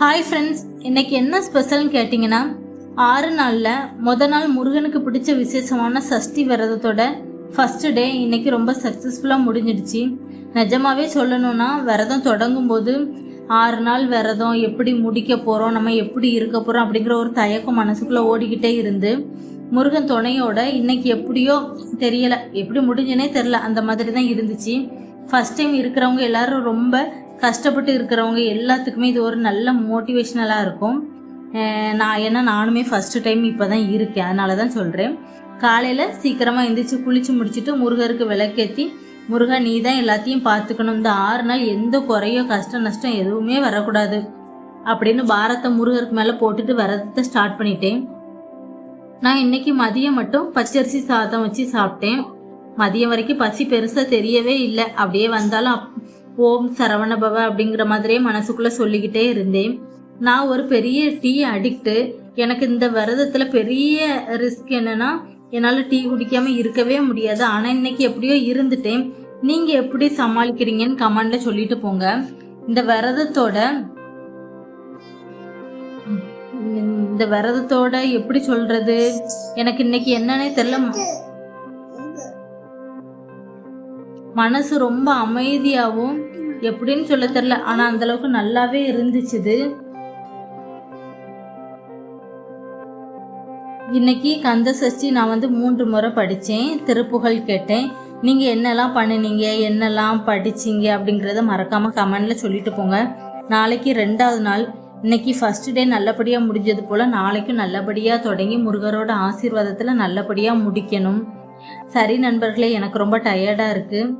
Hi friends இன்னைக்கு என்ன ஸ்பெஷல்னு கேட்டிங்கன்னா ஆறு நாளில் மொதல் நாள் முருகனுக்கு பிடிச்ச விசேஷமான சஷ்டி விரதத்தோட ஃபஸ்ட்டு டே இன்னைக்கு ரொம்ப சக்ஸஸ்ஃபுல்லாக முடிஞ்சிடுச்சு. நிஜமாகவே சொல்லணும்னா விரதம் தொடங்கும் போது ஆறு நாள் விரதம் எப்படி முடிக்க போகிறோம் நம்ம எப்படி இருக்க போகிறோம் அப்படிங்கிற ஒரு தயக்கம் மனசுக்குள்ளே ஓடிக்கிட்டே இருந்து முருகன் துணையோட இன்னைக்கு எப்படியோ தெரியலை எப்படி முடிஞ்சுனே தெரில அந்த மாதிரி தான் இருந்துச்சு. ஃபஸ்ட் டைம் இருக்கிறவங்க எல்லாரும் ரொம்ப கஷ்டப்பட்டு இருக்கிறவங்க எல்லாத்துக்குமே இது ஒரு நல்ல மோட்டிவேஷ்னலாக இருக்கும். நான் ஏன்னா நானுமே ஃபஸ்ட்டு டைம் இப்போ தான் இருக்கேன். அதனால தான் சொல்கிறேன் காலையில் சீக்கிரமாக எழுந்திரிச்சு குளிச்சு முடிச்சுட்டு முருகருக்கு விளக்கேற்றி முருகா நீ தான் எல்லாத்தையும் பார்த்துக்கணும். இந்த ஆறு நாள் எந்த குறையோ கஷ்டம் நஷ்டம் எதுவுமே வரக்கூடாது. அப்படின்னு பாரத்தை முருகருக்கு மேலே போட்டுட்டு விரதத்தை ஸ்டார்ட் பண்ணிட்டேன். நான் இன்னைக்கு மதியம் மட்டும் பச்சரிசி சாதம் வச்சு சாப்பிட்டேன். மதியம் வரைக்கும் பசி பெருசாக தெரியவே இல்லை. அப்படியே வந்தாலும் ஓம் சரவணபவ அப்படிங்கிற மாதிரியே மனசுக்குள்ளே சொல்லிக்கிட்டே இருந்தேன். நான் ஒரு பெரிய டீ அடிக்ட்டு. எனக்கு இந்த விரதத்தில் பெரிய ரிஸ்க் என்னன்னா என்னால் டீ குடிக்காம இருக்கவே முடியாது. ஆனால் இன்னைக்கு எப்படியோ இருந்துட்டேன். நீங்கள் எப்படி சமாளிக்கிறீங்கன்னு கமெண்டில் சொல்லிட்டு போங்க. இந்த விரதத்தோட இந்த விரதத்தோட எப்படி சொல்றது? எனக்கு இன்னைக்கு என்னன்னே தெரியல. மனசு ரொம்ப அமைதியாகவும் எப்படின்னு சொல்ல தெரில ஆனால் அந்தளவுக்கு நல்லாவே இருந்துச்சுது. இன்னைக்கு கந்த சஷ்டி நான் வந்து மூன்று முறை படித்தேன் திருப்புகழ் கேட்டேன். நீங்கள் என்னெல்லாம் பண்ணுனீங்க என்னெல்லாம் படிச்சீங்க அப்படிங்கிறத மறக்காமல் கமெண்டில் சொல்லிட்டு போங்க. நாளைக்கு ரெண்டாவது நாள். இன்னைக்கு ஃபர்ஸ்ட் டே நல்லபடியாக முடிஞ்சது போல் நாளைக்கும் நல்லபடியாக தொடங்கி முருகரோட ஆசீர்வாதத்தில் நல்லபடியாக முடிக்கணும். சரி நண்பர்களே எனக்கு ரொம்ப டயர்டாக இருக்குது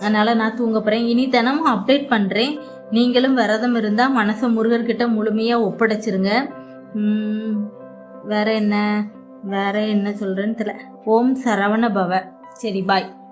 அதனால் நான் தூங்க போகிறேன் இனி தினமும் அப்டேட் பண்ணுறேன் நீங்களும் விரதம் இருந்தால் மனசை முருகர்கிட்ட முழுமையாக ஒப்படைச்சிருங்க. வேறு வேற என்ன? வேற என்ன சொல்கிறேன்னு தெரியல. ஓம் சரவண பவ. சரி பாய்